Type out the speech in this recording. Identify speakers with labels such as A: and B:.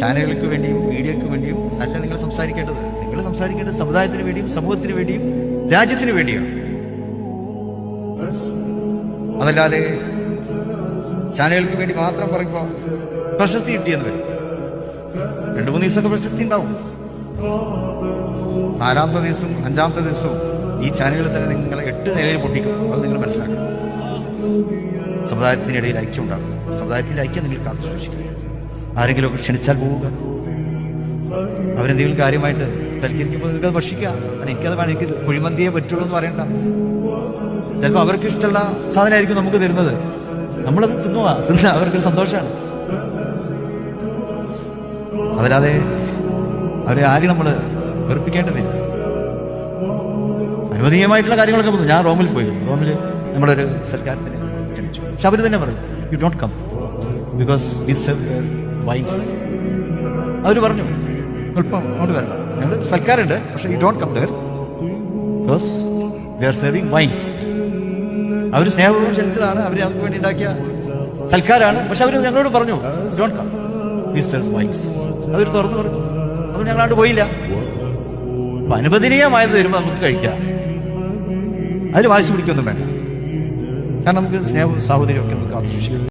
A: ചാനലുകൾക്ക് വേണ്ടിയും മീഡിയക്ക് വേണ്ടിയും അല്ല നിങ്ങൾ സംസാരിക്കേണ്ടത്. നിങ്ങൾ സംസാരിക്കേണ്ടത് സമുദായത്തിന് വേണ്ടിയും സമൂഹത്തിന് വേണ്ടിയും രാജ്യത്തിന് വേണ്ടിയാണ് അതല്ലാതെ ചാനലുകൾക്ക് വേണ്ടി മാത്രം പറയുമ്പോൾ പ്രശസ്തി കിട്ടിയെന്ന് വരും. രണ്ടു മൂന്ന് ദിവസമൊക്കെ പ്രശസ്തി ഉണ്ടാവും. നാലാമത്തെ ദിവസവും അഞ്ചാമത്തെ ദിവസവും ഈ ചാനലുകൾ തന്നെ നിങ്ങളെ എട്ട് നിലയിൽ പൊട്ടിക്കും. അത് നിങ്ങൾ മനസ്സിലാക്കണം. സമുദായത്തിനിടയിൽ ഐക്യം ഉണ്ടാകും. സമുദായത്തിന്റെ ഐക്യം നിങ്ങൾ കാത്തു സൂക്ഷിക്കുക ആരെങ്കിലുമൊക്കെ ക്ഷണിച്ചാൽ പോവുക. അവരെന്തെങ്കിലും കാര്യമായിട്ട് തൽക്കരിക്കുമ്പോൾ നിങ്ങൾക്ക് അത് ഭക്ഷിക്കുക. അല്ല എനിക്കത് വേണം എനിക്ക് കുഴിമന്തിയെ പറ്റുള്ളൂ എന്ന് പറയണ്ട. ചിലപ്പോൾ അവർക്ക് ഇഷ്ടമുള്ള സാധനമായിരിക്കും നമുക്ക് തരുന്നത്. നമ്മളത് തിന്നുക തിന്ന അവർക്ക് സന്തോഷമാണ്. അതല്ലാതെ അവരെ ആരും നമ്മൾ വെറുപ്പിക്കേണ്ടതില്ല. അനുവദീയമായിട്ടുള്ള കാര്യങ്ങളൊക്കെ പറഞ്ഞു ഞാൻ റോമിൽ പോയി. റോമിൽ നമ്മളൊരു സൽക്കാരത്തിന് ക്ഷണിച്ചു. പക്ഷെ അവർ തന്നെ പറഞ്ഞു you don't come because we serve wines അവർ പറഞ്ഞു അല്പം അങ്ങോട്ട് വരണ്ട ഞങ്ങൾ സൽക്കാരുണ്ട് പക്ഷേ you don't come there because we are serving wines അവർ സ്നേഹപൂർവം ക്ഷണിച്ചതാണ് അവർ ഞങ്ങൾക്ക് വേണ്ടി ഉണ്ടാക്കിയ സൽക്കാരാണ്. പക്ഷെ അവർ ഞങ്ങളോട് പറഞ്ഞു don't come we serve wines അവർ തുറന്നു പറഞ്ഞു അവർ ഞങ്ങളാണ്ട് പോയില്ല. അപ്പൊ അനുവദനീയമായത് വരുമ്പോൾ നമുക്ക് കഴിക്കാം. അതിന് വാശി പിടിക്കൊന്നും വേണ്ട. കാരണം നമുക്ക് സ്നേഹവും സാഹോദര്യമൊക്കെ നമുക്ക് ആഘോഷിക്കാം